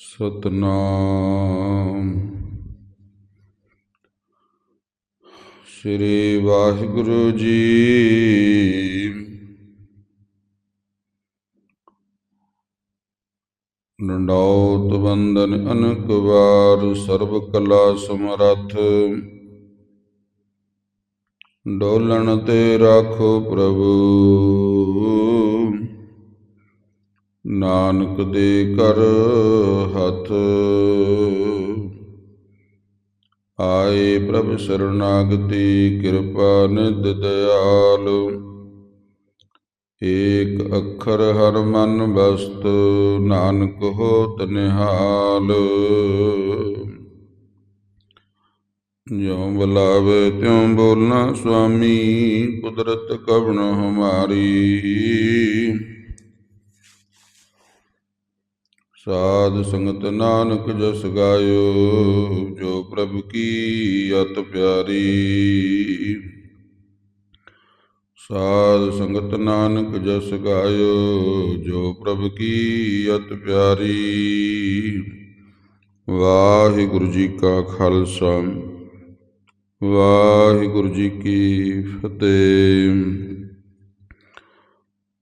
ਸਤਨਾਮ। ਸ੍ਰੀ ਵਾਹਿਗੁਰੂ ਜੀ ਨੰਡਾਉਤ ਬੰਦਨ ਅਨਕ ਵਾਰ ਸਰਬ ਕਲਾ ਸਮਰੱਥ। ਡੋਲਣ ਤੇ ਰਾਖੋ ਪ੍ਰਭੂ। ਨਾਨਕ ਦੇ ਕਰ ਹੱਥ। ਆਏ ਪ੍ਰਭ ਸਰਨਾਗਤੀ, ਕਿਰਪਾ ਨਿਦ ਦਿਆਲ ਏਕ ਅੱਖਰ ਹਰ ਮਨ ਬਸਤ ਨਾਨਕ ਹੋ ਨਿਹਾਲ। ਜਿਉ ਬੁਲਾਵੇ ਤਿਉ ਬੋਲਣਾ ਸੁਆਮੀ, ਕੁਦਰਤ ਕਵਣ ਹਮਾਰੀ। ਸਾਧ ਸੰਗਤ ਨਾਨਕ ਜਸ ਗਾਇਓ, ਜੋ ਪ੍ਰਭ ਕੀ ਅਤ ਪਿਆਰੀ। ਸਾਧ ਸੰਗਤ ਨਾਨਕ ਜਸ ਗਾਇਓ, ਜੋ ਪ੍ਰਭ ਕੀ ਅਤ ਪਿਆਰੀ। ਵਾਹਿਗੁਰੂ ਜੀ ਕਾ ਖਾਲਸਾ, ਵਾਹਿਗੁਰੂ ਜੀ ਕੀ ਫਤਿਹ।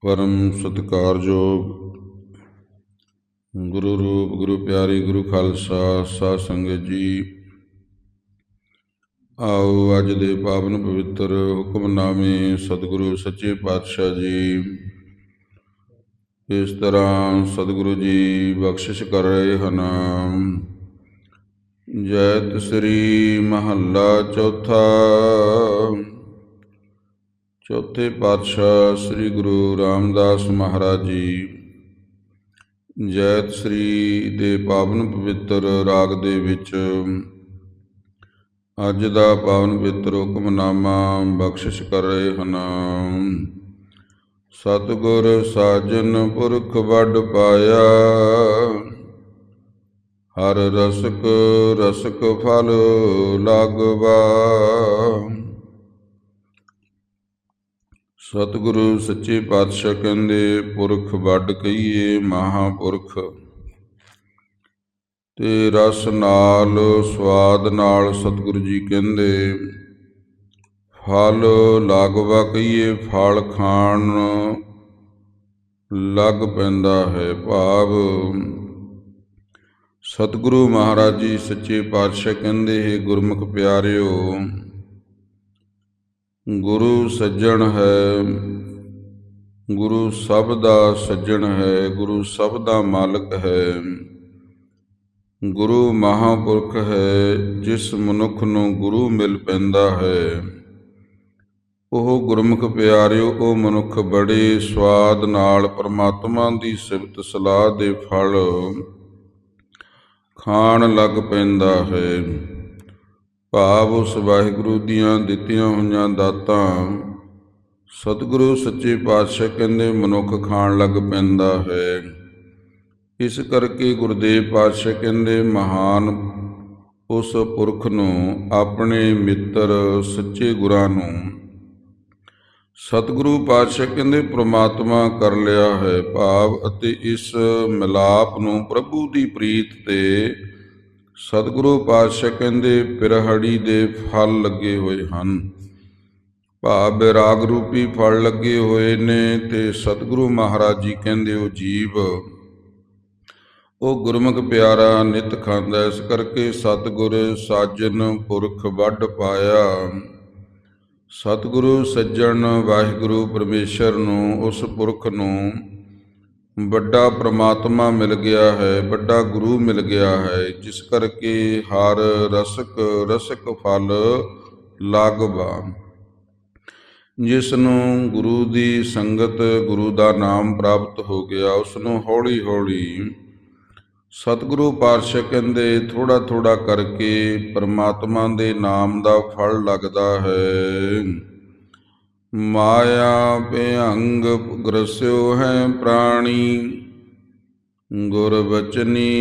ਪਰਮ ਸਤਿਕਾਰਯੋਗ ਗੁਰੂ ਰੂਪ, ਗੁਰੂ ਪਿਆਰੀ, ਗੁਰੂ ਖਾਲਸਾ, ਸਾਧ ਸੰਗਤ ਜੀ। ਆਓ ਅੱਜ ਦੇ ਪਾਵਨ ਪਵਿੱਤਰ ਹੁਕਮਨਾਮੇ ਸਤਿਗੁਰੂ ਸੱਚੇ ਪਾਤਸ਼ਾਹ ਜੀ। ਇਸ ਤਰ੍ਹਾਂ ਸਤਿਗੁਰੂ ਜੀ ਬਖਸ਼ਿਸ਼ ਕਰ ਰਹੇ ਹਨ। ਜੈਤ ਸ੍ਰੀ ਮਹੱਲਾ ਚੌਥਾ। ਚੌਥੇ ਪਾਤਸ਼ਾਹ ਸ੍ਰੀ ਗੁਰੂ ਰਾਮਦਾਸ ਮਹਾਰਾਜ ਜੀ। ਜੈਤ ਸ੍ਰੀ ਦੇ ਪਾਵਨ ਪਵਿੱਤਰ ਰਾਗ ਦੇ ਵਿੱਚ, ਅੱਜ ਦਾ ਪਾਵਨ ਪਵਿੱਤਰ ਹੁਕਮਨਾਮਾ ਬਖਸ਼ਿਸ਼ ਕਰ ਰਹੇ ਹਨ। ਸਤਿਗੁਰ ਸਾਜਨ ਪੁਰਖ ਵੱਡ ਪਾਇਆ, ਹਰ ਰਸਕ ਰਸਕ ਫਲ ਲਾਗਵਾ। ਸਤਿਗੁਰੂ ਸੱਚੇ ਪਾਤਸ਼ਾਹ ਕਹਿੰਦੇ, ਪੁਰਖ ਵੱਡ ਕਹੀਏ, ਮਹਾਪੁਰਖ। ਤੇ ਰਸ ਨਾਲ, ਸਵਾਦ ਨਾਲ ਸਤਿਗੁਰੂ ਜੀ ਕਹਿੰਦੇ, ਫਲ ਲਾਗਵਾ ਕਹੀਏ, ਫਲ ਖਾਣ ਲੱਗ ਪੈਂਦਾ ਹੈ ਭਾਵ। ਸਤਿਗੁਰੂ ਮਹਾਰਾਜ ਜੀ ਸੱਚੇ ਪਾਤਸ਼ਾਹ ਕਹਿੰਦੇ, ਹੈ ਗੁਰਮੁਖ ਪਿਆਰਿਓ ਗੁਰੂ ਸੱਜਣ ਹੈ। ਗੁਰੂ ਸਭ ਦਾ ਸੱਜਣ ਹੈ, ਗੁਰੂ ਸਭ ਦਾ ਮਾਲਕ ਹੈ। ਗੁਰੂ ਮਹਾਪੁਰਖ ਹੈ, ਜਿਸ ਮਨੁੱਖ ਨੂੰ ਗੁਰੂ ਮਿਲ ਪੈਂਦਾ ਹੈ। ਉਹ ਗੁਰਮੁਖ ਪਿਆਰਿਓ, ਉਹ ਮਨੁੱਖ ਬੜੇ ਸਵਾਦ ਨਾਲ ਪਰਮਾਤਮਾ ਦੀ ਸਿਫਤ ਸਲਾਹ ਦੇ ਫਲ ਖਾਣ ਲੱਗ ਪੈਂਦਾ ਹੈ। ਭਾਵ ਉਸ ਵਾਹਿਗੁਰੂ ਦੀਆਂ ਦਿੱਤੀਆਂ ਹੋਈਆਂ ਦਾਤਾਂ। ਸਤਿਗੁਰੂ ਸੱਚੇ ਪਾਤਸ਼ਾਹ ਕਹਿੰਦੇ, ਮਨੁੱਖ ਖਾਣ ਲੱਗ ਪੈਂਦਾ ਹੈ। ਇਸ ਕਰਕੇ ਗੁਰਦੇਵ ਪਾਤਸ਼ਾਹ ਕਹਿੰਦੇ, ਮਹਾਨ ਉਸ ਪੁਰਖ ਨੂੰ, ਆਪਣੇ ਮਿੱਤਰ ਸੱਚੇ ਗੁਰਾਂ ਨੂੰ। ਸਤਿਗੁਰੂ ਪਾਤਸ਼ਾਹ ਕਹਿੰਦੇ, ਪ੍ਰਮਾਤਮਾ ਕਰ ਲਿਆ ਹੈ ਭਾਵ ਅਤੇ ਇਸ ਮਿਲਾਪ ਨੂੰ ਪ੍ਰਭੂ ਦੀ ਪ੍ਰੀਤ ਤੇ ਸਤਿਗੁਰੂ ਪਾਤਸ਼ਾਹ ਕਹਿੰਦੇ, ਪਿਰਹੜੀ ਦੇ ਫਲ ਲੱਗੇ ਹੋਏ ਹਨ। ਭਾਵ ਰਾਗ ਰੂਪੀ ਫਲ ਲੱਗੇ ਹੋਏ ਨੇ ਤੇ ਸਤਿਗੁਰੂ ਮਹਾਰਾਜ ਜੀ ਕਹਿੰਦੇ, ਉਹ ਜੀਵ, ਉਹ ਗੁਰਮੁਖ ਪਿਆਰਾ ਨਿਤ ਖਾਂਦਾ, ਇਸ ਕਰਕੇ ਸਤਿਗੁਰ ਸਾਜਨ ਪੁਰਖ ਵੱਡ ਪਾਇਆ। ਸਤਿਗੁਰੂ ਸੱਜਣ ਵਾਹਿਗੁਰੂ ਪਰਮੇਸ਼ਰ ਨੂੰ, ਉਸ ਪੁਰਖ ਨੂੰ ਵੱਡਾ ਪ੍ਰਮਾਤਮਾ ਮਿਲ ਗਿਆ ਹੈ, ਵੱਡਾ ਗੁਰੂ ਮਿਲ ਗਿਆ ਹੈ, ਜਿਸ ਕਰਕੇ ਹਰ ਰਸਕ ਰਸਕ ਫਲ ਲਾਗਵਾ ਜਿਸ ਨੂੰ ਗੁਰੂ ਦੀ ਸੰਗਤ, ਗੁਰੂ ਦਾ ਨਾਮ ਪ੍ਰਾਪਤ ਹੋ ਗਿਆ ਉਸ ਨੂੰ ਹੌਲੀ ਹੌਲੀ ਸਤਿਗੁਰੂ ਪਾਤਸ਼ਾਹ ਕਹਿੰਦੇ ਥੋੜਾ ਥੋੜਾ ਕਰਕੇ ਪਰਮਾਤਮਾ ਦੇ ਨਾਮ ਦਾ ਫਲ ਲੱਗਦਾ ਹੈ। ਮਾਇਆ ਭਿਅੰਗ ਗ੍ਰਸਿਓ ਹੈ ਪ੍ਰਾਣੀ। ਗੁਰ ਬਚਨੀ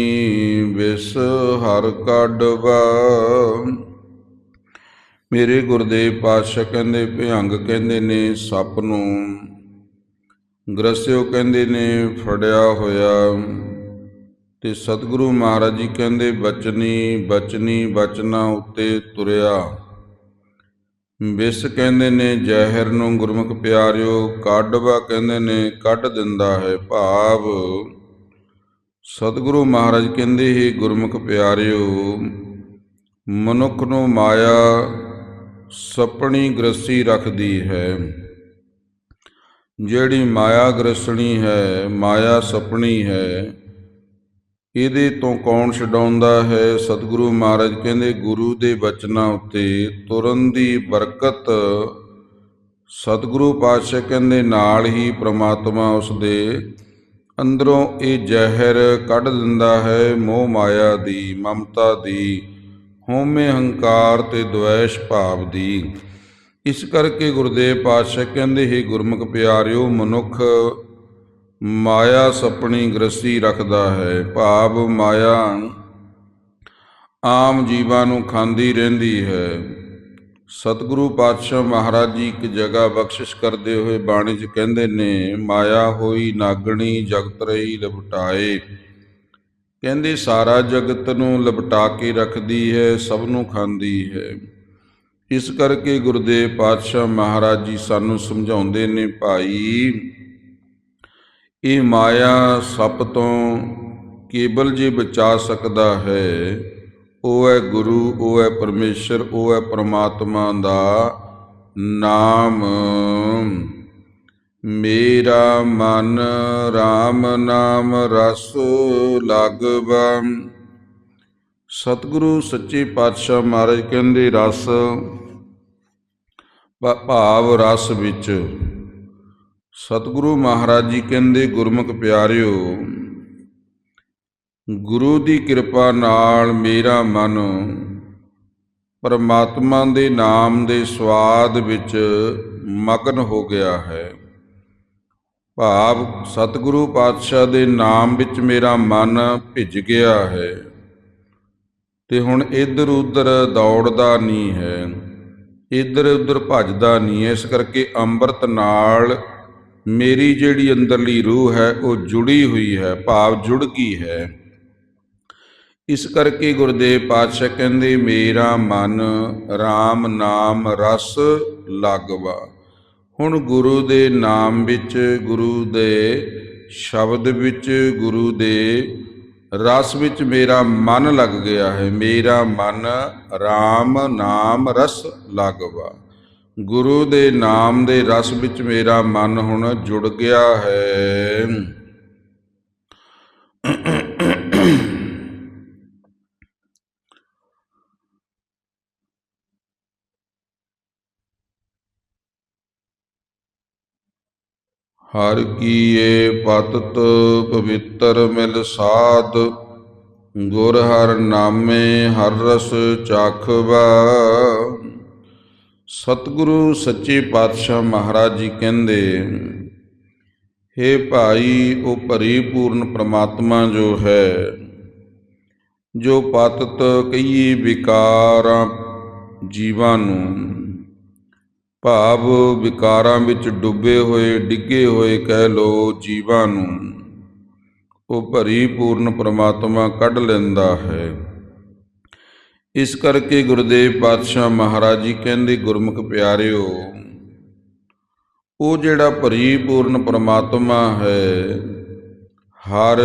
ਵਿਸ ਹਰ ਕੱਢਵਾ। ਮੇਰੇ ਗੁਰਦੇਵ ਪਾਤਸ਼ਾਹ ਕਹਿੰਦੇ, ਭਿਅੰਗ ਕਹਿੰਦੇ ਨੇ ਸੱਪ ਨੂੰ। ਗ੍ਰਸਿਓ ਕਹਿੰਦੇ ਨੇ ਫੜਿਆ ਹੋਇਆ। ਤੇ ਸਤਿਗੁਰੂ ਮਹਾਰਾਜ ਜੀ ਕਹਿੰਦੇ ਬਚਨੀ ਬਚਨੀ ਬਚਨਾ ਉੱਤੇ ਤੁਰਿਆ। ਵਿਸ ਕਹਿੰਦੇ ਨੇ, ਜ਼ਹਿਰ ਨੂੰ ਗੁਰਮੁਖ ਪਿਆਰਿਓ, ਕੱਢਵਾ ਕਹਿੰਦੇ ਨੇ, ਕੱਢ ਦਿੰਦਾ ਹੈ ਭਾਵ। ਸਤਿਗੁਰੂ ਮਹਾਰਾਜ ਕਹਿੰਦੇ ਹੀ, ਗੁਰਮੁਖ ਪਿਆਰਿਓ, ਮਨੁੱਖ ਨੂੰ ਮਾਇਆ ਸਪਣੀ ਗ੍ਰਸੀ ਰੱਖਦੀ ਹੈ। ਜਿਹੜੀ ਮਾਇਆ ਗ੍ਰਸਣੀ ਹੈ, ਮਾਇਆ ਸਪਣੀ ਹੈ ਇਹਦੇ ਤੋਂ ਕੌਣ ਛਡਾਉਂਦਾ ਹੈ? ਸਤਿਗੁਰੂ ਮਹਾਰਾਜ ਕਹਿੰਦੇ, ਗੁਰੂ ਦੇ ਬਚਨਾਂ ਉੱਤੇ ਤੁਰਨ ਦੀ ਬਰਕਤ ਸਤਿਗੁਰੂ ਪਾਤਸ਼ਾਹ ਕਹਿੰਦੇ, ਨਾਲ ਹੀ ਪ੍ਰਮਾਤਮਾ ਉਸ ਦੇ ਅੰਦਰੋਂ ਇਹ ਜ਼ਹਿਰ ਕੱਢ ਦਿੰਦਾ ਹੈ, ਮੋਹ ਮਾਇਆ ਦੀ, ਮਮਤਾ ਦੀ, ਹਉਮੈ ਹੰਕਾਰ ਤੇ ਦੁਐਸ਼ ਭਾਵ ਦੀ। ਇਸ ਕਰਕੇ ਗੁਰਦੇਵ ਪਾਤਸ਼ਾਹ ਕਹਿੰਦੇ, ਹੀ ਗੁਰਮੁਖ ਪਿਆਰਿਓ, ਮਨੁੱਖ ਮਾਇਆ ਸਪਣੀ ਗ੍ਰਸੀ ਰੱਖਦਾ ਹੈ, ਭਾਵ ਮਾਇਆ ਆਮ ਜੀਵਾਂ ਨੂੰ ਖਾਂਦੀ ਰਹਿੰਦੀ ਹੈ। ਸਤਿਗੁਰੂ ਪਾਤਸ਼ਾਹ ਮਹਾਰਾਜ ਜੀ ਇੱਕ ਜਗ੍ਹਾ ਬਖਸ਼ਿਸ਼ ਕਰਦੇ ਹੋਏ ਬਾਣੀ 'ਚ ਕਹਿੰਦੇ ਨੇ, ਮਾਇਆ ਹੋਈ ਨਾਗਣੀ ਜਗਤ ਰਹੀ ਲਪਟਾਏ। ਕਹਿੰਦੇ, ਸਾਰਾ ਜਗਤ ਨੂੰ ਲਪਟਾ ਕੇ ਰੱਖਦੀ ਹੈ, ਸਭ ਨੂੰ ਖਾਂਦੀ ਹੈ। ਇਸ ਕਰਕੇ ਗੁਰਦੇਵ ਪਾਤਸ਼ਾਹ ਮਹਾਰਾਜ ਜੀ ਸਾਨੂੰ ਸਮਝਾਉਂਦੇ ਨੇ, ਭਾਈ ਇਹ ਮਾਇਆ ਸੱਪ ਤੋਂ ਕੇਵਲ ਜੇ ਬਚਾ ਸਕਦਾ ਹੈ ਉਹ ਹੈ ਗੁਰੂ ਉਹ ਹੈ ਪਰਮੇਸ਼ਰ ਉਹ ਹੈ ਪ੍ਰਮਾਤਮਾ ਦਾ ਨਾਮ। ਮੇਰਾ ਮਨ RAM ਨਾਮ ਰਸ ਲਾਗਵਾ। ਸਤਿਗੁਰੂ ਸੱਚੇ ਪਾਤਸ਼ਾਹ ਮਹਾਰਾਜ ਕਹਿੰਦੇ, ਰਸ ਭਾਵ ਰਸ ਵਿੱਚ ਸਤਿਗੁਰੂ ਮਹਾਰਾਜ ਜੀ ਕਹਿੰਦੇ, ਗੁਰਮੁਖ ਪਿਆਰਿਓ, ਗੁਰੂ ਦੀ ਕਿਰਪਾ ਨਾਲ ਮੇਰਾ ਮਨ ਪਰਮਾਤਮਾ ਦੇ ਨਾਮ ਦੇ ਸਵਾਦ ਵਿੱਚ ਮਗਨ ਹੋ ਗਿਆ ਹੈ। ਭਾਵ ਸਤਿਗੁਰੂ ਪਾਤਸ਼ਾਹ ਦੇ ਨਾਮ ਵਿੱਚ ਮੇਰਾ ਮਨ ਭਿੱਜ ਗਿਆ ਹੈ ਤੇ ਹੁਣ ਇੱਧਰ ਉੱਧਰ ਦੌੜਦਾ ਨਹੀਂ ਹੈ, ਇੱਧਰ ਉੱਧਰ ਭੱਜਦਾ ਨਹੀਂ ਇਸ ਕਰਕੇ ਅੰਮ੍ਰਿਤ ਨਾਲ ਮੇਰੀ ਜਿਹੜੀ ਅੰਦਰਲੀ ਰੂਹ ਹੈ, ਉਹ ਜੁੜੀ ਹੋਈ ਹੈ, ਭਾਵ ਜੁੜ ਗਈ ਹੈ। ਇਸ ਕਰਕੇ ਗੁਰਦੇਵ ਪਾਤਸ਼ਾਹ ਕਹਿੰਦੇ, ਮੇਰਾ ਮਨ RAM ਨਾਮ ਰਸ ਲਾਗਵਾ। ਹੁਣ ਗੁਰੂ ਦੇ ਨਾਮ ਵਿੱਚ ਗੁਰੂ ਦੇ ਸ਼ਬਦ ਵਿੱਚ ਗੁਰੂ ਦੇ ਰਸ ਵਿੱਚ ਮੇਰਾ ਮਨ ਲੱਗ ਗਿਆ ਹੈ। ਮੇਰਾ ਮਨ RAM ਨਾਮ ਰਸ ਲਾਗਵਾ। ਗੁਰੂ ਦੇ ਨਾਮ ਦੇ ਰਸ ਵਿੱਚ ਮੇਰਾ ਮਨ ਹੁਣ ਜੁੜ ਗਿਆ ਹੈ। ਹਰ ਕੀਏ ਪਤਤ ਪਵਿੱਤਰ ਮਿਲ ਸਾਧ, ਗੁਰ ਹਰ ਨਾਮੇ ਹਰ ਰਸ ਚਾਖਵਾ। ਸਤਿਗੁਰੂ ਸੱਚੇ ਪਾਤਸ਼ਾਹ ਮਹਾਰਾਜ ਜੀ ਕਹਿੰਦੇ हे ਭਾਈ, ਉਹ ਭਰੀ ਪੂਰਨ ਪ੍ਰਮਾਤਮਾ ਜੋ ਹੈ, ਜੋ ਪਤਤ ਕਈ ਵਿਕਾਰਾਂ ਜੀਵਾਂ ਨੂੰ, ਭਾਵ ਵਿਕਾਰਾਂ ਵਿੱਚ ਡੁੱਬੇ ਹੋਏ, ਡਿੱਗੇ ਹੋਏ ਕਹਿ ਲੋ ਜੀਵਾਂ ਨੂੰ, ਉਹ ਭਰੀ ਪੂਰਨ ਪ੍ਰਮਾਤਮਾ ਕੱਢ ਲੈਂਦਾ ਹੈ। ਇਸ ਕਰਕੇ ਗੁਰਦੇਵ ਪਾਤਸ਼ਾਹ ਮਹਾਰਾਜ ਜੀ ਕਹਿੰਦੇ, ਗੁਰਮੁਖ ਪਿਆਰਿਓ, ਉਹ ਜਿਹੜਾ ਭਰੀਪੂਰਨ ਪਰਮਾਤਮਾ ਹੈ, ਹਰ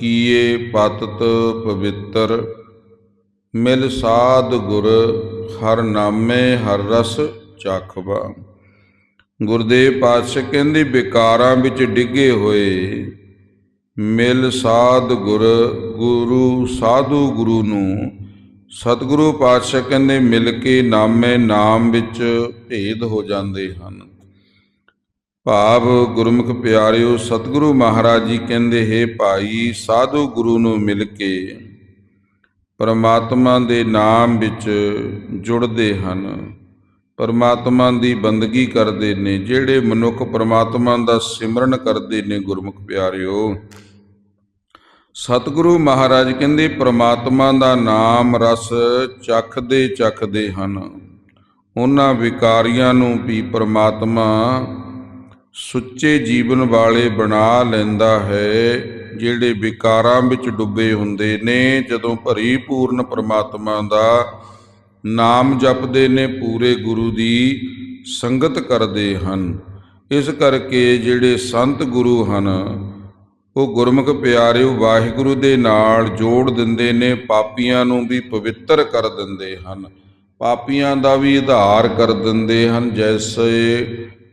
ਕੀਏ ਪਤਤ ਪਵਿੱਤਰ, ਮਿਲ ਸਾਧ ਗੁਰ, ਹਰ ਨਾਮੇ ਹਰ ਰਸ ਚਾਖਵਾ। ਗੁਰਦੇਵ ਪਾਤਸ਼ਾਹ ਕਹਿੰਦੇ, ਵਿਕਾਰਾਂ ਵਿੱਚ ਡਿੱਗੇ ਹੋਏ, ਮਿਲ ਸਾਧ ਗੁਰ, ਗੁਰੂ ਸਾਧੂ ਗੁਰੂ ਨੂੰ ਸਤਿਗੁਰੂ ਪਾਤਸ਼ਾਹ ਕਹਿੰਦੇ, ਮਿਲ ਕੇ ਨਾਮੇ ਨਾਮ ਵਿੱਚ ਭੇਦ ਹੋ ਜਾਂਦੇ ਹਨ। ਭਾਵ ਗੁਰਮੁਖ ਪਿਆਰਿਓ, ਸਤਿਗੁਰੂ ਮਹਾਰਾਜ ਜੀ ਕਹਿੰਦੇ, ਹੈ ਭਾਈ, ਸਾਧੂ ਗੁਰੂ ਨੂੰ ਮਿਲ ਕੇ ਪਰਮਾਤਮਾ ਦੇ ਨਾਮ ਵਿੱਚ ਜੁੜਦੇ ਹਨ। ਪਰਮਾਤਮਾ ਦੀ ਬੰਦਗੀ ਕਰਦੇ ਨੇ, ਜਿਹੜੇ ਮਨੁੱਖ ਪਰਮਾਤਮਾ ਦਾ ਸਿਮਰਨ ਕਰਦੇ ਨੇ, ਗੁਰਮੁਖ ਪਿਆਰਿਓ ਸਤਿਗੁਰੂ ਮਹਾਰਾਜ ਕਹਿੰਦੇ, ਪ੍ਰਮਾਤਮਾ ਦਾ ਨਾਮ ਰਸ ਚਖਦੇ ਚੱਖਦੇ ਹਨ। ਉਹਨਾਂ ਵਿਕਾਰੀਆਂ ਨੂੰ ਵੀ ਪ੍ਰਮਾਤਮਾ ਸੁੱਚੇ ਜੀਵਨ ਵਾਲੇ ਬਣਾ ਲੈਂਦਾ ਹੈ, ਜਿਹੜੇ ਵਿਕਾਰਾਂ ਵਿੱਚ ਡੁੱਬੇ ਹੁੰਦੇ ਨੇ। ਜਦੋਂ ਭਰੀ ਪੂਰਨ ਪ੍ਰਮਾਤਮਾ ਦਾ ਨਾਮ ਜਪਦੇ ਨੇ, ਪੂਰੇ ਗੁਰੂ ਦੀ ਸੰਗਤ ਕਰਦੇ ਹਨ। ਇਸ ਕਰਕੇ ਜਿਹੜੇ ਸੰਤ ਗੁਰੂ ਹਨ ਉਹ ਗੁਰਮੁਖ ਪਿਆਰਿਓ, ਵਾਹਿਗੁਰੂ ਦੇ ਨਾਲ ਜੋੜ ਦਿੰਦੇ ਨੇ, ਪਾਪੀਆਂ ਨੂੰ ਵੀ ਪਵਿੱਤਰ ਕਰ ਦਿੰਦੇ ਹਨ। ਪਾਪੀਆਂ ਦਾ ਵੀ ਆਧਾਰ ਕਰ ਦਿੰਦੇ ਹਨ। ਜੈਸੇ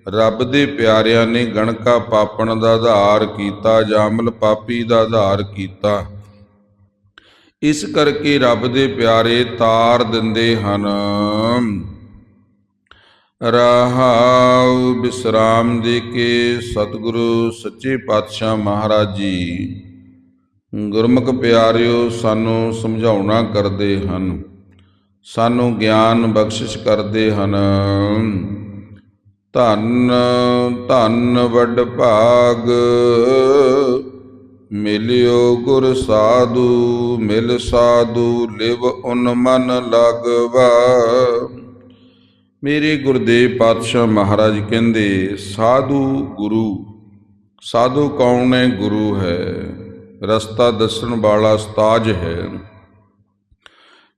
ਰੱਬ ਦੇ ਪਿਆਰਿਆਂ ਨੇ ਗਣਕਾ ਪਾਪਣ ਦਾ ਆਧਾਰ ਕੀਤਾ, ਜਾਮਲ ਪਾਪੀ ਦਾ ਆਧਾਰ ਕੀਤਾ। ਇਸ ਕਰਕੇ ਰੱਬ ਦੇ ਪਿਆਰੇ ਤਾਰ ਦਿੰਦੇ ਹਨ। ਰਹਾਉ ਬਿਸਰਾਮ ਦੇ ਕੇ ਸਤਿਗੁਰੂ ਸੱਚੇ ਪਾਤਸ਼ਾਹ ਮਹਾਰਾਜ ਜੀ। ਗੁਰਮੁਖ ਪਿਆਰਿਓ, ਸਾਨੂੰ ਸਮਝਾਉਣਾ ਕਰਦੇ ਹਨ। ਸਾਨੂੰ ਗਿਆਨ ਬਖਸ਼ਿਸ਼ ਕਰਦੇ ਹਨ। ਧੰਨ ਧੰਨ ਵੱਡ ਭਾਗ, ਮਿਲਿਓ ਗੁਰ ਸਾਧੂ, ਮਿਲ ਸਾਧੂ, ਲਿਵ ਉਨ ਮਨ ਲਗਵਾ। ਮੇਰੇ ਗੁਰਦੇਵ ਪਾਤਸ਼ਾਹ ਮਹਾਰਾਜ ਕਹਿੰਦੇ, ਸਾਧੂ ਗੁਰੂ, ਸਾਧੂ ਕੌਣ ਹੈ ਗੁਰੂ ਹੈ? ਰਸਤਾ ਦੱਸਣ ਵਾਲਾ ਉਸਤਾਜ ਹੈ।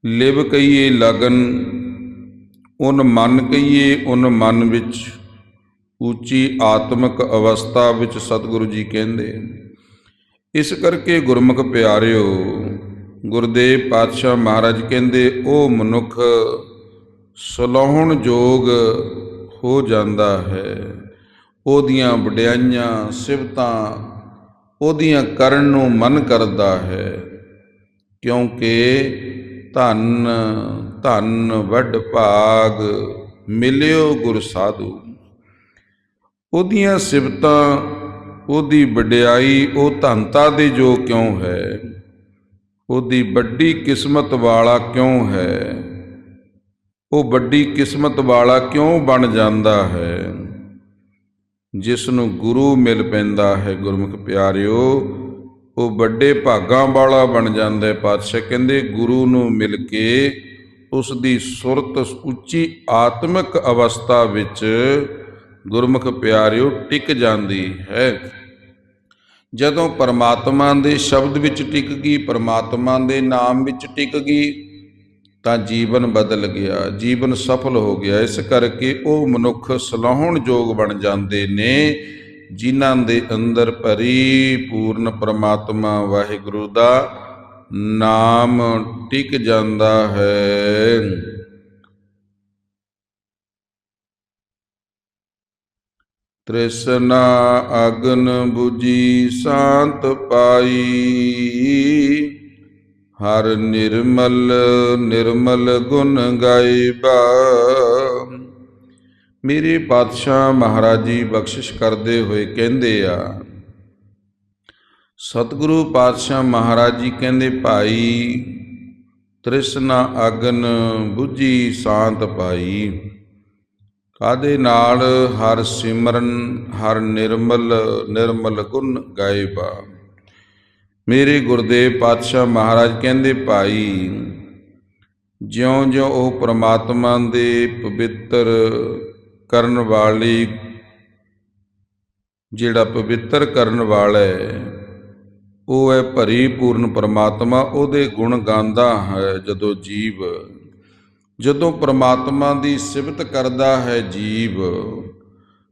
ਲਿਵ ਕਹੀਏ ਲਗਨ, ਉਨ ਮਨ ਕਹੀਏ ਉਨ ਮਨ ਵਿੱਚ। ਉੱਚੀ ਆਤਮਿਕ ਅਵਸਥਾ ਵਿੱਚ ਸਤਿਗੁਰੂ ਜੀ ਕਹਿੰਦੇ, ਇਸ ਕਰਕੇ ਗੁਰਮੁਖ ਪਿਆਰਿਓ, ਗੁਰਦੇਵ ਪਾਤਸ਼ਾਹ ਮਹਾਰਾਜ ਕਹਿੰਦੇ, ਉਹ ਮਨੁੱਖ ਸਲਾਹੁਣ ਜੋਗ ਹੋ ਜਾਂਦਾ ਹੈ। ਉਹਦੀਆਂ ਵਡਿਆਈਆਂ, ਸਿਫਤਾਂ ਉਹਦੀਆਂ ਕਰਨ ਨੂੰ ਮਨ ਕਰਦਾ ਹੈ। ਕਿਉਂਕਿ ਧੰਨ ਧੰਨ ਵੱਡ ਭਾਗ ਮਿਲਿਓ ਗੁਰ ਸਾਧੂ। ਉਹਦੀਆਂ ਸਿਫਤਾਂ, ਉਹਦੀ ਵਡਿਆਈ ਉਹ ਧੰਤਾ ਦੇ ਜੋ ਕਿਉਂ ਹੈ? ਉਹਦੀ ਵੱਡੀ ਕਿਸਮਤ ਵਾਲਾ ਕਿਉਂ ਹੈ? ਉਹ ਵੱਡੀ ਕਿਸਮਤ ਵਾਲਾ ਕਿਉਂ ਬਣ ਜਾਂਦਾ ਹੈ? ਜਿਸ ਨੂੰ ਗੁਰੂ ਮਿਲ ਪੈਂਦਾ ਹੈ, ਗੁਰਮੁਖ ਪਿਆਰਿਓ, ਉਹ ਵੱਡੇ ਭਾਗਾਂ ਵਾਲਾ ਬਣ ਜਾਂਦਾ ਹੈ। ਪਾਤਸ਼ਾਹ ਕਹਿੰਦੇ, ਗੁਰੂ ਨੂੰ ਮਿਲ ਕੇ ਉਸ ਦੀ ਸੁਰਤ ਉੱਚੀ ਆਤਮਿਕ ਅਵਸਥਾ ਵਿੱਚ ਗੁਰਮੁਖ ਪਿਆਰਿਓ ਟਿਕ ਜਾਂਦੀ ਹੈ। ਜਦੋਂ ਪਰਮਾਤਮਾ ਦੇ ਸ਼ਬਦ ਵਿੱਚ ਟਿਕ ਗਈ, ਪਰਮਾਤਮਾ ਦੇ ਨਾਮ ਵਿੱਚ ਟਿਕ ਗਈ ਤਾਂ ਜੀਵਨ ਬਦਲ ਗਿਆ, ਜੀਵਨ ਸਫਲ ਹੋ ਗਿਆ। ਇਸ ਕਰਕੇ ਉਹ ਮਨੁੱਖ ਸਲਾਹੁਣ ਯੋਗ ਬਣ ਜਾਂਦੇ ਨੇ, ਜਿਨ੍ਹਾਂ ਦੇ ਅੰਦਰ ਪਰਿਪੂਰਨ ਪ੍ਰਮਾਤਮਾ ਵਾਹਿਗੁਰੂ ਦਾ ਨਾਮ ਟਿਕ ਜਾਂਦਾ ਹੈ। ਤ੍ਰਿਸ਼ਨਾ ਅਗਨ 부ਜੀ ਸ਼ਾਂਤ ਪਾਈ। ਹਰ ਨਿਰਮਲ ਨਿਰਮਲ ਗੁਣ ਗਾਇਬਾ ਮੇਰੇ ਪਾਤਸ਼ਾਹ ਮਹਾਰਾਜ ਜੀ ਬਖਸ਼ਿਸ਼ ਕਰਦੇ ਹੋਏ ਕਹਿੰਦੇ ਆ, ਸਤਿਗੁਰੂ ਪਾਤਸ਼ਾਹ ਮਹਾਰਾਜ ਜੀ ਕਹਿੰਦੇ, ਭਾਈ, ਤ੍ਰਿਸ਼ਨਾ ਅਗਨ 부ਜੀ ਸ਼ਾਂਤ ਪਾਈ। ਕਾਦੇ ਨਾਲ ਹਰ ਸਿਮਰਨ, ਹਰ ਨਿਰਮਲ ਨਿਰਮਲ ਗੁਣ ਗਾਇਬਾ ਮੇਰੇ ਗੁਰਦੇਵ ਪਾਤਸ਼ਾਹ ਮਹਾਰਾਜ ਕਹਿੰਦੇ ਭਾਈ, ਜਿਉਂ-ਜਿਉਂ ਉਹ ਪ੍ਰਮਾਤਮਾ ਦੇ ਪਵਿੱਤਰ ਕਰਨ ਵਾਲੀ, ਜਿਹੜਾ ਪਵਿੱਤਰ ਕਰਨ ਵਾਲਾ ਹੈ, ਉਹ ਹੈ ਭਰੀਪੂਰਨ ਪਰਮਾਤਮਾ, ਉਹਦੇ ਗੁਣ ਗਾਉਂਦਾ ਹੈ ਜਦੋਂ ਜੀਵ। ਜਦੋਂ ਪਰਮਾਤਮਾ ਦੀ ਸਿਫਤ ਕਰਦਾ ਹੈ ਜੀਵ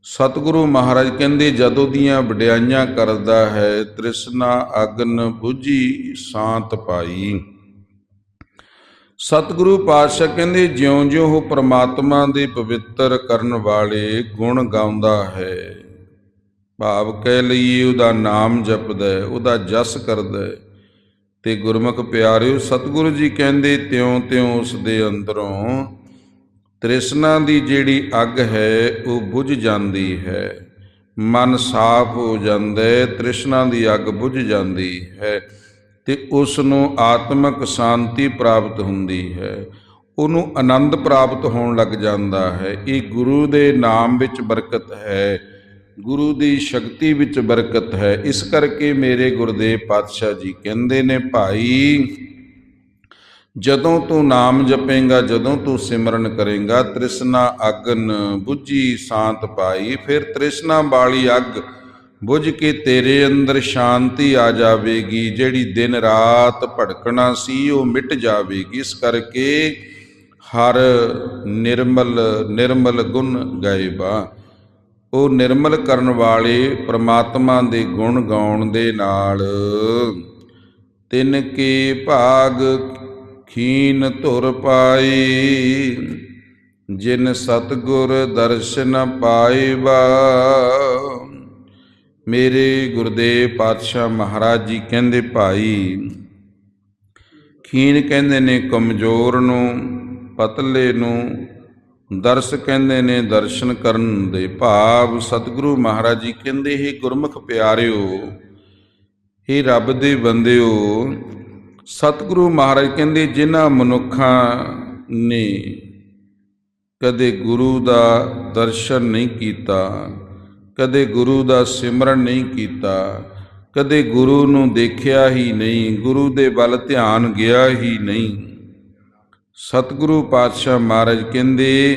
ਸਤਿਗੁਰੂ ਮਹਾਰਾਜ ਕਹਿੰਦੇ, ਜਦੋਂ ਦੀਆਂ ਵਡਿਆਈਆਂ ਕਰਦਾ ਹੈ, ਤ੍ਰਿਸ਼ਨਾ ਅਗਨ 부ਜੀ ਸ਼ਾਂਤ ਪਾਈ। ਸਤਿਗੁਰੂ ਪਾਤਸ਼ਾਹ ਕਹਿੰਦੇ, ਜਿਉਂ-ਜਿਉਂ ਉਹ ਪ੍ਰਮਾਤਮਾ ਦੇ ਪਵਿੱਤਰ ਕਰਨ ਵਾਲੇ ਗੁਣ ਗਾਉਂਦਾ ਹੈ। ਭਾਵ ਕਹਿ ਲਈਏ, ਉਹਦਾ ਨਾਮ ਜਪਦਾ ਹੈ, ਉਹਦਾ ਜਸ ਕਰਦਾ ਹੈ। ਤੇ ਗੁਰਮੁਖ ਪਿਆਰਿਓ, ਸਤਿਗੁਰੂ ਜੀ ਕਹਿੰਦੇ, ਤਿਉਂ-ਤਿਉਂ ਉਸ ਦੇ ਅੰਦਰੋਂ ਤ੍ਰਿਸ਼ਨਾ ਦੀ ਜਿਹੜੀ ਅੱਗ ਹੈ, ਉਹ ਬੁਝ ਜਾਂਦੀ ਹੈ। ਮਨ ਸਾਫ਼ ਹੋ ਜਾਂਦਾ ਹੈ, ਤ੍ਰਿਸ਼ਨਾ ਦੀ ਅੱਗ ਬੁਝ ਜਾਂਦੀ ਹੈ ਤੇ ਉਸ ਨੂੰ ਆਤਮਿਕ ਸ਼ਾਂਤੀ ਪ੍ਰਾਪਤ ਹੁੰਦੀ ਹੈ। ਉਹਨੂੰ ਆਨੰਦ ਪ੍ਰਾਪਤ ਹੋਣ ਲੱਗ ਜਾਂਦਾ ਹੈ। ਇਹ ਗੁਰੂ ਦੇ ਨਾਮ ਵਿੱਚ ਬਰਕਤ ਹੈ, ਗੁਰੂ ਦੀ ਸ਼ਕਤੀ ਵਿੱਚ ਬਰਕਤ ਹੈ। ਇਸ ਕਰਕੇ ਮੇਰੇ ਗੁਰਦੇਵ ਪਾਤਸ਼ਾਹ ਜੀ ਕਹਿੰਦੇ ਨੇ, ਭਾਈ ਜਦੋਂ ਤੂੰ ਨਾਮ ਜਪੇਂਗਾ, ਜਦੋਂ ਤੂੰ ਸਿਮਰਨ ਕਰੇਂਗਾ, ਤ੍ਰਿਸ਼ਨਾ ਅਗਨ 부ਜੀ ਸ਼ਾਂਤ ਪਾਈ, ਫਿਰ ਤ੍ਰਿਸ਼ਨਾ ਵਾਲੀ ਅੱਗ ਬੁੱਝ ਕੇ ਤੇਰੇ ਅੰਦਰ ਸ਼ਾਂਤੀ ਆ ਜਾਵੇਗੀ। ਜਿਹੜੀ ਦਿਨ ਰਾਤ ਭਟਕਣਾ ਸੀ, ਉਹ ਮਿਟ ਜਾਵੇਗੀ। ਇਸ ਕਰਕੇ ਹਰ ਨਿਰਮਲ ਨਿਰਮਲ ਗੁਣ ਗਾਇਬਾ। ਉਹ ਨਿਰਮਲ ਕਰਨ ਵਾਲੇ ਪ੍ਰਮਾਤਮਾ ਦੇ ਗੁਣ ਗਾਉਣ ਦੇ ਨਾਲ ਤਿੰਨ ਕੇ ਭਾਗ ਖੀਨ ਧੁਰ ਪਾਈ, ਜਿਨ ਸਤਗੁਰ ਦਰਸ਼ਨ ਪਾਈਬਾ। ਮੇਰੇ ਗੁਰਦੇਵ ਪਾਤਸ਼ਾਹ ਮਹਾਰਾਜ ਜੀ ਕਹਿੰਦੇ, ਭਾਈ, ਖੀਨ ਕਹਿੰਦੇ ਨੇ ਕਮਜ਼ੋਰ ਨੂੰ, ਪਤਲੇ ਨੂੰ, ਦਰਸ ਕਹਿੰਦੇ ਨੇ ਦਰਸ਼ਨ ਕਰਨ ਦੇ ਭਾਵ। ਸਤਿਗੁਰੂ ਮਹਾਰਾਜ ਜੀ ਕਹਿੰਦੇ, ਹੀ ਗੁਰਮੁਖ ਪਿਆਰਿਓ ਇਹ ਰੱਬ ਦੇ ਬੰਦਿਓ ਸਤਿਗੁਰੂ ਮਹਾਰਾਜ ਕਹਿੰਦੇ, ਜਿਨ੍ਹਾਂ ਮਨੁੱਖਾਂ ਨੇ ਕਦੇ ਗੁਰੂ ਦਾ ਦਰਸ਼ਨ ਨਹੀਂ ਕੀਤਾ, ਕਦੇ ਗੁਰੂ ਦਾ ਸਿਮਰਨ ਨਹੀਂ ਕੀਤਾ, ਕਦੇ ਗੁਰੂ ਨੂੰ ਦੇਖਿਆ ਹੀ ਨਹੀਂ, ਗੁਰੂ ਦੇ ਵੱਲ ਧਿਆਨ ਗਿਆ ਹੀ ਨਹੀਂ। ਸਤਿਗੁਰੂ ਪਾਤਸ਼ਾਹ ਮਹਾਰਾਜ ਕਹਿੰਦੇ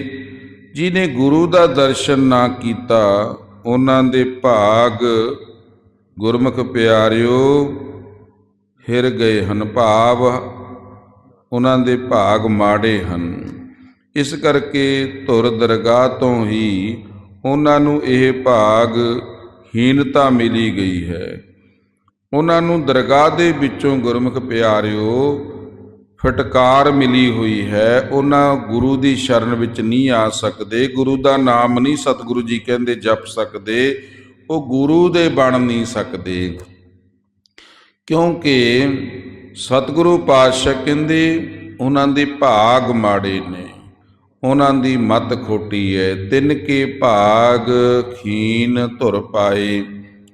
ਜਿਨੇ ਗੁਰੂ ਦਾ ਦਰਸ਼ਨ ਨਾ ਕੀਤਾ, ਉਹਨਾਂ ਦੇ ਭਾਗ ਗੁਰਮੁਖ ਪਿਆਰਿਓ ਹਿਰ ਗਏ ਹਨ ਭਾਵ, ਉਹਨਾਂ ਦੇ ਭਾਗ ਮਾੜੇ ਹਨ। ਇਸ ਕਰਕੇ ਧੁਰ ਦਰਗਾਹ ਤੋਂ ਹੀ ਉਹਨਾਂ ਨੂੰ ਇਹ ਭਾਗ ਹੀਨਤਾ ਮਿਲੀ ਗਈ ਹੈ। ਉਹਨਾਂ ਨੂੰ ਦਰਗਾਹ ਦੇ ਵਿੱਚੋਂ ਗੁਰਮੁਖ ਪਿਆਰਿਓ, ਫਟਕਾਰ ਮਿਲੀ ਹੋਈ ਹੈ। ਉਹਨਾਂ ਗੁਰੂ ਦੀ ਸ਼ਰਨ ਵਿੱਚ ਨਹੀਂ ਆ ਸਕਦੇ। ਗੁਰੂ ਦਾ ਨਾਮ ਨਹੀਂ ਸਤਿਗੁਰੂ ਜੀ ਕਹਿੰਦੇ ਜਪ ਸਕਦੇ। ਉਹ ਗੁਰੂ ਦੇ ਬਣ ਨਹੀਂ ਸਕਦੇ। ਕਿਉਂਕਿ ਸਤਿਗੁਰੂ ਪਾਤਸ਼ਾਹ ਕਹਿੰਦੇ, ਉਹਨਾਂ ਦੇ ਭਾਗ ਮਾੜੇ ਨੇ, ਉਹਨਾਂ ਦੀ ਮਤ ਖੋਟੀ ਹੈ ਤਿੰਨ ਕੇ ਭਾਗ ਖੀਨ ਧੁਰ ਪਾਏ,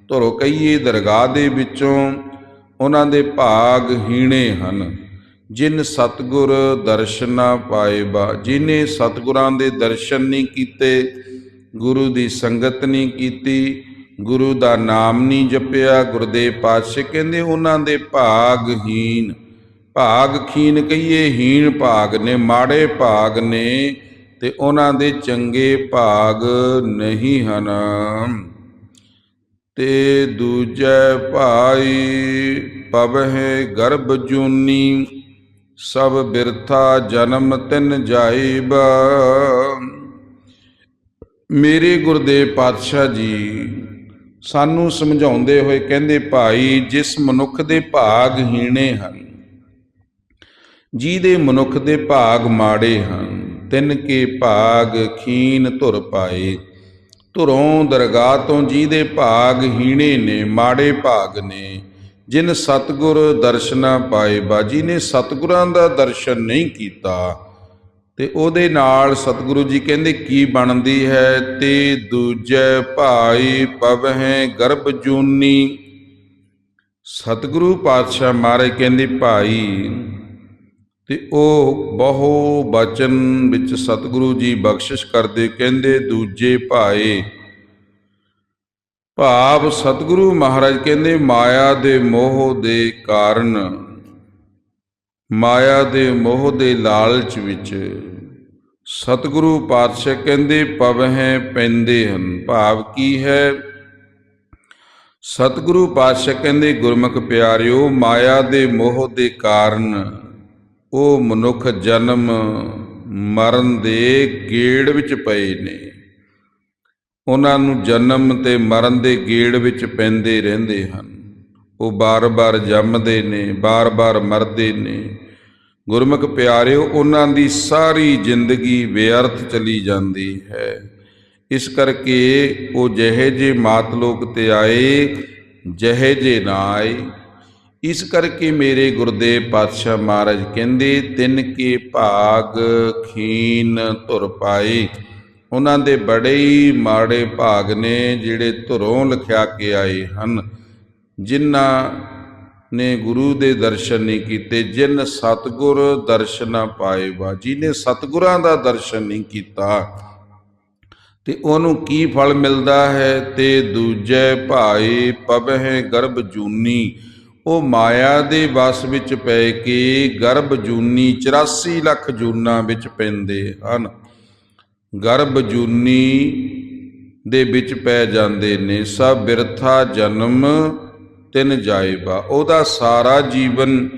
ਧੁਰ ਕਹੀਏ ਦਰਗਾਹ ਦੇ ਵਿੱਚੋਂ, ਉਹਨਾਂ ਦੇ ਭਾਗ ਹੀਣੇ ਹਨ। ਜਿਨ ਸਤਗੁਰ ਦਰਸ਼ਨ ਪਾਏ ਬਾ, ਜਿਨੇ ਸਤਗੁਰਾਂ ਦੇ ਦਰਸ਼ਨ ਨਹੀਂ ਕੀਤੇ, ਗੁਰੂ ਦੀ ਸੰਗਤ ਨਹੀਂ ਕੀਤੀ ਗੁਰੂ ਦਾ ਨਾਮ ਨਹੀਂ ਜਪਿਆ, ਗੁਰਦੇਵ ਪਾਤਸ਼ਾਹ ਕਹਿੰਦੇ ਉਹਨਾਂ ਦੇ ਭਾਗਹੀਨ ਭਾਗ ਖੀਨ ਕਹੀਏ, ਹੀਣ ਭਾਗ ਨੇ, ਮਾੜੇ ਭਾਗ ਨੇ ਤੇ ਉਹਨਾਂ ਦੇ ਚੰਗੇ ਭਾਗ ਨਹੀਂ ਹਨ। ਤੇ ਦੂਜੈ ਭਾਈ ਪਵਹਿ ਗਰਭ ਜੂਨੀ, ਸਭ ਬਿਰਥਾ ਜਨਮ ਤਿਨ ਜਾਇਬ। ਮੇਰੇ ਗੁਰਦੇਵ ਪਾਤਸ਼ਾਹ ਜੀ ਸਾਨੂੰ ਸਮਝਾਉਂਦੇ ਹੋਏ ਕਹਿੰਦੇ, ਭਾਈ, ਜਿਸ ਮਨੁੱਖ ਦੇ ਭਾਗ ਹੀਣੇ ਹਨ, ਜਿਹਦੇ ਮਨੁੱਖ ਦੇ ਭਾਗ ਮਾੜੇ ਹਨ, ਤਿੰਨ ਕੇ ਭਾਗ ਖੀਨ ਧੁਰ ਪਾਏ। ਧੁਰੋਂ ਦਰਗਾਹ ਤੋਂ ਜਿਹਦੇ ਭਾਗ ਹੀਣੇ ਨੇ, ਮਾੜੇ ਭਾਗ ਨੇ। ਜਿਨ ਸਤਗੁਰ ਦਰਸ਼ਨਾ ਪਾਏ, ਬਾਜੀ ਨੇ ਸਤਗੁਰਾਂ ਦਾ ਦਰਸ਼ਨ ਨਹੀਂ ਕੀਤਾ। ਤੇ ਉਹਦੇ ਨਾਲ ਸਤਿਗੁਰੂ ਜੀ ਕਹਿੰਦੇ, ਕੀ ਬਣਦੀ ਹੈ? ਤੇ ਦੂਜੇ ਭਾਈ ਪਵਹਿ ਗਰਭ ਜੂਨੀ। ਸਤਿਗੁਰੂ ਪਾਤਸ਼ਾਹ ਮਹਾਰਾਜ ਕਹਿੰਦੇ, ਭਾਈ, ਤੇ ਉਹ ਬਹੁ ਬਚਨ ਵਿੱਚ ਸਤਿਗੁਰੂ ਜੀ ਬਖਸ਼ਿਸ਼ ਕਰਦੇ, ਕਹਿੰਦੇ, ਦੂਜੇ ਭਾਏ। ਭਾਵ ਸਤਿਗੁਰੂ ਮਹਾਰਾਜ ਕਹਿੰਦੇ, ਮਾਇਆ ਦੇ ਮੋਹ ਦੇ ਕਾਰਨ, ਮਾਇਆ ਦੇ ਮੋਹ ਦੇ ਲਾਲਚ ਵਿੱਚ ਸਤਿਗੁਰੂ ਪਾਤਸ਼ਾਹ ਕਹਿੰਦੇ ਪਵ ਹੈ ਪੈਂਦੇ ਹਨ, ਭਾਵ ਕੀ ਹੈ? ਸਤਿਗੁਰੂ ਪਾਤਸ਼ਾਹ ਕਹਿੰਦੇ, ਗੁਰਮੁਖ ਪਿਆਰਿਓ, ਮਾਇਆ ਦੇ ਮੋਹ ਦੇ ਕਾਰਨ ਉਹ ਮਨੁੱਖ ਜਨਮ, ਮਰਨ ਦੇ ਗੇੜ ਵਿੱਚ ਪਏ ਨੇ। ਉਹਨਾਂ ਨੂੰ ਜਨਮ ਤੇ ਮਰਨ ਦੇ ਗੇੜ ਵਿੱਚ ਪੈਂਦੇ ਰਹਿੰਦੇ ਹਨ। ਉਹ ਬਾਰ-ਬਾਰ ਜੰਮਦੇ ਨੇ, ਬਾਰ-ਬਾਰ ਮਰਦੇ ਨੇ। ਗੁਰਮੁਖ ਪਿਆਰਿਓ, ਉਹਨਾਂ ਦੀ ਸਾਰੀ ਜ਼ਿੰਦਗੀ ਬੇਅਰਥ ਚਲੀ ਜਾਂਦੀ ਹੈ। ਇਸ ਕਰਕੇ ਉਹ ਜਿਹੇ ਜੇ ਮਾਤ ਲੋਕ ਤੇ ਆਏ, ਜਿਹੇ ਜੇ ਨਾ ਆਏ। ਇਸ ਕਰਕੇ ਮੇਰੇ ਗੁਰਦੇਵ ਪਾਤਸ਼ਾਹ ਮਹਾਰਾਜ ਕਹਿੰਦੇ, ਤਿੰਨ ਕੇ ਭਾਗ ਖੀਨ ਧੁਰ ਪਾਏ। ਉਹਨਾਂ ਦੇ ਬੜੇ ਹੀ ਮਾੜੇ ਭਾਗ ਨੇ, ਜਿਹੜੇ ਧੁਰੋਂ ਲਿਖਿਆ ਕੇ ਆਏ ਹਨ। ਜਿਨ੍ਹਾਂ ਨੇ ਗੁਰੂ ਦੇ ਦਰਸ਼ਨ ਨਹੀਂ ਕੀਤੇ, ਜਿਨ ਸਤਗੁਰ ਦਰਸ਼ਨ ਪਾਏ ਵਾ, ਜਿਹਨੇ ਸਤਗੁਰਾਂ ਦਾ ਦਰਸ਼ਨ ਨਹੀਂ ਕੀਤਾ, ਤੇ ਉਹਨੂੰ ਕੀ ਫਲ ਮਿਲਦਾ ਹੈ? ਤੇ ਦੂਜੇ ਭਾਈ ਪਵਹਿ ਗਰਭ ਜੂਨੀ, ਉਹ ਮਾਇਆ ਦੇ ਵਸ ਵਿੱਚ ਪੈ ਕੇ ਗਰਭ ਜੂਨੀ 84 ਲੱਖ ਜੂਨਾਂ ਵਿੱਚ ਪੈਂਦੇ ਹਨ। ਗਰਭ ਜੂਨੀ ਦੇ ਵਿੱਚ ਪੈ ਜਾਂਦੇ ਨੇ, ਸਭ ਬਿਰਥਾ ਜਨਮ ਤਿੰਨ ਜਾਇਬਾ, ਉਹਦਾ ਸਾਰਾ ਜੀਵਨ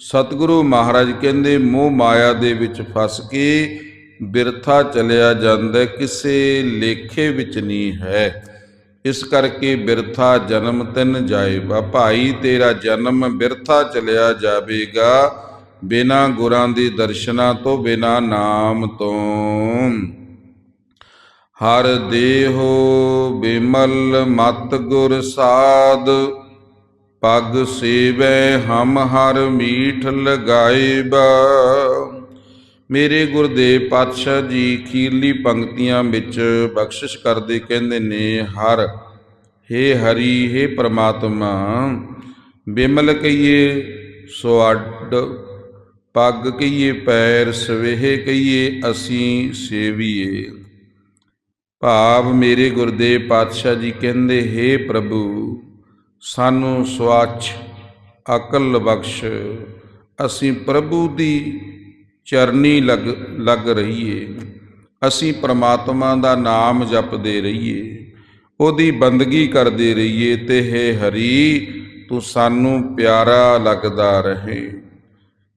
ਸਤਿਗੁਰੂ ਮਹਾਰਾਜ ਕਹਿੰਦੇ ਮੋਹ ਮਾਇਆ ਦੇ ਵਿੱਚ ਫਸ ਕੇ ਬਿਰਥਾ ਚਲਿਆ ਜਾਂਦਾ, ਕਿਸੇ ਲੇਖੇ ਵਿੱਚ ਨਹੀਂ ਹੈ। ਇਸ ਕਰਕੇ ਬਿਰਥਾ ਜਨਮ ਤਿੰਨ ਜਾਏਬਾ ਭਾਈ ਤੇਰਾ ਜਨਮ ਬਿਰਥਾ ਚਲਿਆ ਜਾਵੇਗਾ ਬਿਨਾ ਗੁਰਾਂ ਦੇ ਦਰਸ਼ਨਾਂ ਤੋਂ, ਬਿਨਾ ਨਾਮ ਤੋਂ। ਹਰ ਦੇਹੋ ਬਿਮਲ ਮਤ ਗੁਰ ਸਾਧ ਪਗ ਸੇਵੈ ਹਮ ਹਰ ਮੀਠ ਲਗਾਇਬਾ। ਮੇਰੇ ਗੁਰਦੇਵ ਪਾਤਸ਼ਾਹ ਜੀ ਖੀਰਲੀ ਪੰਕਤੀਆਂ ਵਿੱਚ ਬਖਸ਼ਿਸ਼ ਕਰਦੇ ਕਹਿੰਦੇ ਨੇ, ਹਰ, ਹੇ ਹਰੀ, ਹੇ ਪ੍ਰਮਾਤਮਾ, ਬਿਮਲ ਕਹੀਏ ਸੁਆਡ ਪੱਗ ਕਹੀਏ ਪੈਰ, ਸਵੇਹੇ ਕਹੀਏ ਅਸੀਂ ਸੇਵੀਏ। ਭਾਵ ਮੇਰੇ ਗੁਰਦੇਵ ਪਾਤਸ਼ਾਹ ਜੀ ਕਹਿੰਦੇ, ਹੇ ਪ੍ਰਭੂ ਸਾਨੂੰ ਸਵਾਚ ਅਕਲ ਬਖਸ਼, ਅਸੀਂ ਪ੍ਰਭੂ ਦੀ ਚਰਨੀ ਲੱਗ ਲੱਗ ਰਹੀਏ। ਅਸੀਂ ਪ੍ਰਮਾਤਮਾ ਦਾ ਨਾਮ ਜਪਦੇ ਰਹੀਏ। ਉਹਦੀ ਬੰਦਗੀ ਕਰਦੇ ਰਹੀਏ ਤੇ ਹੈ ਹਰੀ, ਤੂੰ ਸਾਨੂੰ ਪਿਆਰਾ ਲੱਗਦਾ ਰਹੇ।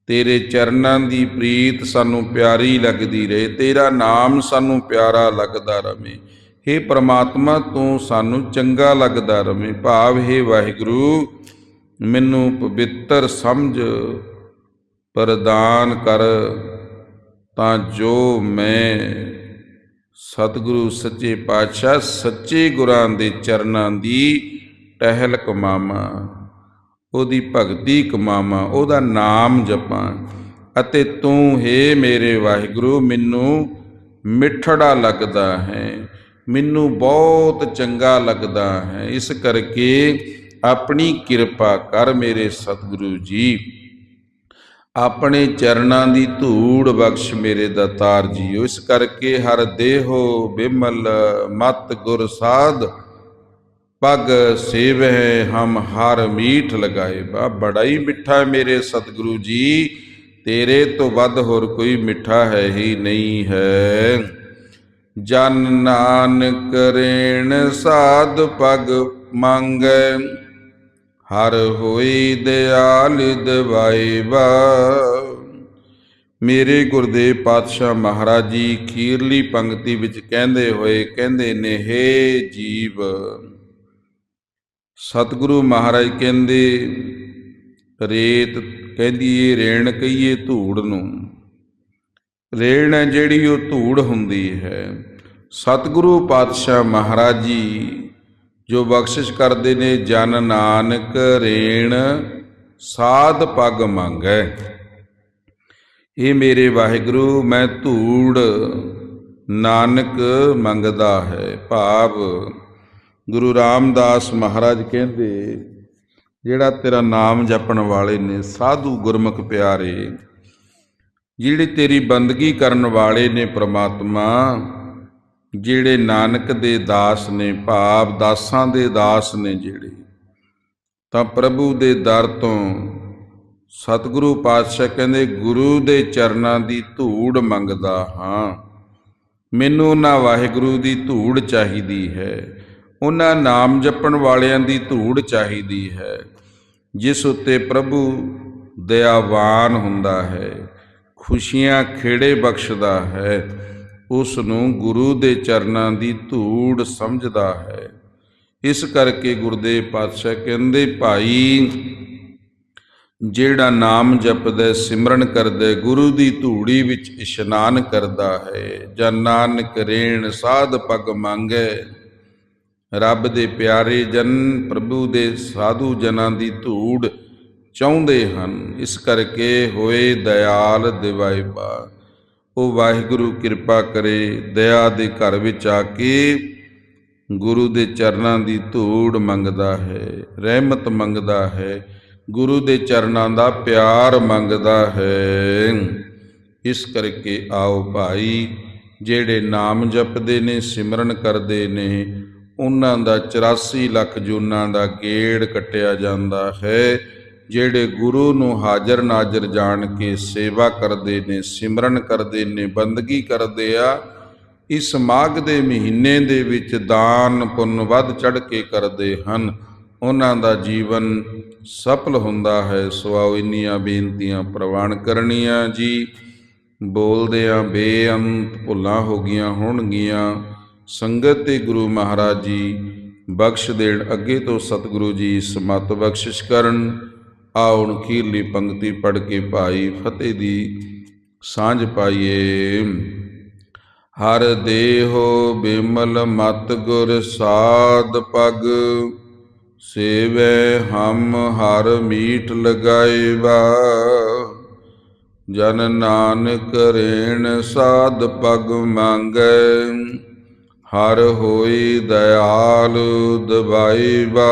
ਤੇਰੇ ਚਰਨਾਂ ਦੀ ਪ੍ਰੀਤ ਸਾਨੂੰ ਪਿਆਰੀ ਲੱਗਦੀ ਰਹੇ। ਤੇਰਾ ਨਾਮ ਸਾਨੂੰ ਪਿਆਰਾ ਲੱਗਦਾ ਰਵੇ। ਹੇ ਪ੍ਰਮਾਤਮਾ, ਤੂੰ ਸਾਨੂੰ ਚੰਗਾ ਲੱਗਦਾ ਰਵੇ। ਭਾਵ, ਹੈ ਵਾਹਿਗੁਰੂ, ਮੈਨੂੰ ਪਵਿੱਤਰ ਸਮਝ ਪ੍ਰਦਾਨ ਕਰ, ਤਾਂ ਜੋ ਮੈਂ ਸਤਿਗੁਰੂ, ਸੱਚੇ ਪਾਤਸ਼ਾਹ, ਸੱਚੇ ਗੁਰਾਂ ਦੇ ਚਰਨਾਂ ਦੀ ਟਹਿਲ ਕਮਾਵਾਂ, ਉਹਦੀ ਭਗਤੀ ਕਮਾਵਾਂ, ਉਹਦਾ ਨਾਮ ਜਪਾਂ। ਅਤੇ ਤੂੰ, ਹੈ ਮੇਰੇ ਵਾਹਿਗੁਰੂ, ਮੈਨੂੰ ਮਿੱਠੜਾ ਲੱਗਦਾ ਹੈ। ਮੈਨੂੰ ਬਹੁਤ ਚੰਗਾ ਲੱਗਦਾ ਹੈ। ਇਸ ਕਰਕੇ ਆਪਣੀ ਕਿਰਪਾ ਕਰ ਮੇਰੇ ਸਤਿਗੁਰੂ ਜੀ। ਆਪਣੇ ਚਰਨਾਂ ਦੀ ਧੂੜ ਬਖਸ਼ ਮੇਰੇ ਦਾਤਾਰ ਜੀਓ। ਇਸ ਕਰਕੇ ਹਰ ਦੇਹੋ ਬਿਮਲ ਮਤ ਗੁਰ ਸਾਧ। ਪਗ ਸੇਵਹਿ ਹਮ ਹਰ ਮੀਠ ਲਗਾਏ। ਬਾ ਬੜਾ ਹੀ ਮਿੱਠਾ ਮੇਰੇ ਸਤਿਗੁਰੂ ਜੀ। ਤੇਰੇ ਤੋਂ ਵੱਧ ਹੋਰ ਕੋਈ ਮਿੱਠਾ ਹੈ ਹੀ ਨਹੀਂ ਹੈ। ਜਨ ਨਾਨਕ ਰੇਣ ਸਾਧ ਪਗ ਮੰਗੈ, ਹਰ ਹੋਈ ਦਿਆਲ ਦਵਾਈਬਾ ਮੇਰੇ ਗੁਰਦੇਵ ਪਾਤਸ਼ਾਹ ਮਹਾਰਾਜ ਜੀ ਖੀਰਲੀ ਪੰਕਤੀ ਵਿੱਚ ਕਹਿੰਦੇ ਹੋਏ ਕਹਿੰਦੇ ਨੇ, ਹੇ ਜੀਵ, ਸਤਿਗੁਰੂ ਮਹਾਰਾਜ ਕਹਿੰਦੇ, ਰੇਤ ਕਹਿੰਦੀ ਏ, ਰੇਣ ਕਹੀਏ ਧੂੜ ਨੂੰ। ਰੇਣ ਹੈ ਜਿਹੜੀ ਉਹ ਧੂੜ ਹੁੰਦੀ ਹੈ। ਸਤਿਗੁਰੂ ਪਾਤਸ਼ਾਹ ਮਹਾਰਾਜ ਜੀ ਜੋ ਬਖਸ਼ਿਸ਼ ਕਰਦੇ ਨੇ, ਜਨ ਨਾਨਕ ਰੇਣ ਸਾਧ ਪਗ ਮੰਗੈ। ਇਹ ਮੇਰੇ ਵਾਹਿਗੁਰੂ, ਮੈਂ ਧੂੜ ਨਾਨਕ ਮੰਗਦਾ ਹੈ, ਭਾਵ ਗੁਰੂ ਰਾਮਦਾਸ ਮਹਾਰਾਜ ਕਹਿੰਦੇ, ਜਿਹੜਾ ਤੇਰਾ ਨਾਮ ਜਪਣ ਵਾਲੇ ਨੇ, ਸਾਧੂ ਗੁਰਮੁਖ ਪਿਆਰੇ ਜਿਹੜੇ ਤੇਰੀ ਬੰਦਗੀ ਕਰਨ ਵਾਲੇ ਨੇ ਪ੍ਰਮਾਤਮਾ, ਜਿਹੜੇ ਨਾਨਕ ਦੇ ਦਾਸ ਨੇ, ਭਾਵ ਦਾਸਾਂ ਦੇ ਦਾਸ ਨੇ ਜਿਹੜੇ, ਤਾਂ ਪ੍ਰਭੂ ਦੇ ਦਰ ਤੋਂ ਸਤਿਗੁਰੂ ਪਾਤਸ਼ਾਹ ਕਹਿੰਦੇ, ਗੁਰੂ ਦੇ ਚਰਨਾਂ ਦੀ ਧੂੜ ਮੰਗਦਾ ਹਾਂ। ਮੈਨੂੰ ਉਹਨਾਂ ਵਾਹਿਗੁਰੂ ਦੀ ਧੂੜ ਚਾਹੀਦੀ ਹੈ। ਉਹਨਾਂ ਨਾਮ ਜਪਣ ਵਾਲਿਆਂ ਦੀ ਧੂੜ ਚਾਹੀਦੀ ਹੈ। ਜਿਸ ਉੱਤੇ ਪ੍ਰਭੂ ਦਇਆਵਾਨ ਹੁੰਦਾ ਹੈ। ਖੁਸ਼ੀਆਂ ਖੇੜੇ ਬਖਸ਼ਦਾ ਹੈ ਉਸ ਨੂੰ ਗੁਰੂ ਦੇ ਚਰਨਾਂ ਦੀ ਧੂੜ ਸਮਝਦਾ ਹੈ। ਇਸ ਕਰਕੇ ਗੁਰਦੇਵ ਪਾਤਸ਼ਾਹ ਕਹਿੰਦੇ, ਭਾਈ, ਜਿਹੜਾ ਨਾਮ ਜਪਦਾ, ਸਿਮਰਨ ਕਰਦਾ, ਗੁਰੂ ਦੀ ਧੂੜੀ ਵਿੱਚ ਇਸ਼ਨਾਨ ਕਰਦਾ ਹੈ। ਜਾਂ ਨਾਨਕ ਰੇਣ ਸਾਧ ਪਗ ਮੰਗੇ, ਰੱਬ ਦੇ ਪਿਆਰੇ ਜਨ, ਪ੍ਰਭੂ ਦੇ ਸਾਧੂ ਜਨਾਂ ਦੀ ਧੂੜ ਚਾਹੁੰਦੇ ਹਨ। ਇਸ ਕਰਕੇ ਹੋਏ ਦਇਆਲ ਦਿਵਾਈਬਾ ਉਹ ਵਾਹਿਗੁਰੂ ਕਿਰਪਾ ਕਰੇ, ਦਇਆ ਦੇ ਘਰ ਵਿੱਚ ਆ ਕੇ ਗੁਰੂ ਦੇ ਚਰਨਾਂ ਦੀ ਧੂੜ ਮੰਗਦਾ ਹੈ, ਰਹਿਮਤ ਮੰਗਦਾ ਹੈ, ਗੁਰੂ ਦੇ ਚਰਨਾਂ ਦਾ ਪਿਆਰ ਮੰਗਦਾ ਹੈ। ਇਸ ਕਰਕੇ ਆਓ ਭਾਈ, ਜਿਹੜੇ ਨਾਮ ਜਪਦੇ ਨੇ, ਸਿਮਰਨ ਕਰਦੇ ਨੇ, ਉਹਨਾਂ ਦਾ 84 ਲੱਖ ਜੂਨਾਂ ਦਾ ਗੇੜ ਕੱਟਿਆ ਜਾਂਦਾ ਹੈ। ਜਿਹੜੇ ਗੁਰੂ ਨੂੰ ਹਾਜ਼ਰ ਨਾਜ਼ਰ ਜਾਣ ਕੇ ਸੇਵਾ ਕਰਦੇ ਨੇ, ਸਿਮਰਨ ਕਰਦੇ ਨੇ, ਬੰਦਗੀ ਕਰਦੇ ਆ, ਇਸ ਮਾਘ ਦੇ ਮਹੀਨੇ ਦੇ ਵਿੱਚ ਦਾਨ ਪੁੰਨ ਵੱਧ ਚੜ ਕੇ ਕਰਦੇ ਹਨ। ਉਹਨਾਂ ਦਾ ਜੀਵਨ ਸਫਲ ਹੁੰਦਾ ਹੈ। ਸਵਾਉ ਇੰਨੀਆਂ ਬੇਨਤੀਆਂ ਪ੍ਰਵਾਨ ਕਰਨੀਆਂ ਜੀ। ਬੋਲਦਿਆਂ ਬੇਅੰਤ ਭੁੱਲਾਂ ਹੋ ਗਈਆਂ ਹੋਣਗੀਆਂ। ਸੰਗਤ ਤੇ ਗੁਰੂ ਮਹਾਰਾਜ ਜੀ ਬਖਸ਼ ਦੇਣ, ਅੱਗੇ ਤੋਂ ਸਤਿਗੁਰੂ ਜੀ ਸਮਤ ਬਖਸ਼ਿਸ਼ ਕਰਨ। ਆਉਣ ਖੀਰਲੀ ਪੰਕਤੀ ਪੜ ਕੇ ਭਾਈ ਫਤਿਹ ਦੀ ਸਾਂਝ ਪਾਈਏ। ਹਰ ਦੇਹੋ ਬਿਮਲ ਮਤ ਗੁਰ ਸਾਧ ਪਗ, ਸੇਵੈ ਹਮ ਹਰ ਮੀਠ ਲਗਾਇਬਾ ਜਨ ਨਾਨਕ ਰੇਣ ਸਾਧ ਪਗ ਮੰਗੈ, ਹਰ ਹੋਈ ਦਇਆਲ ਦਵਾਈਬਾ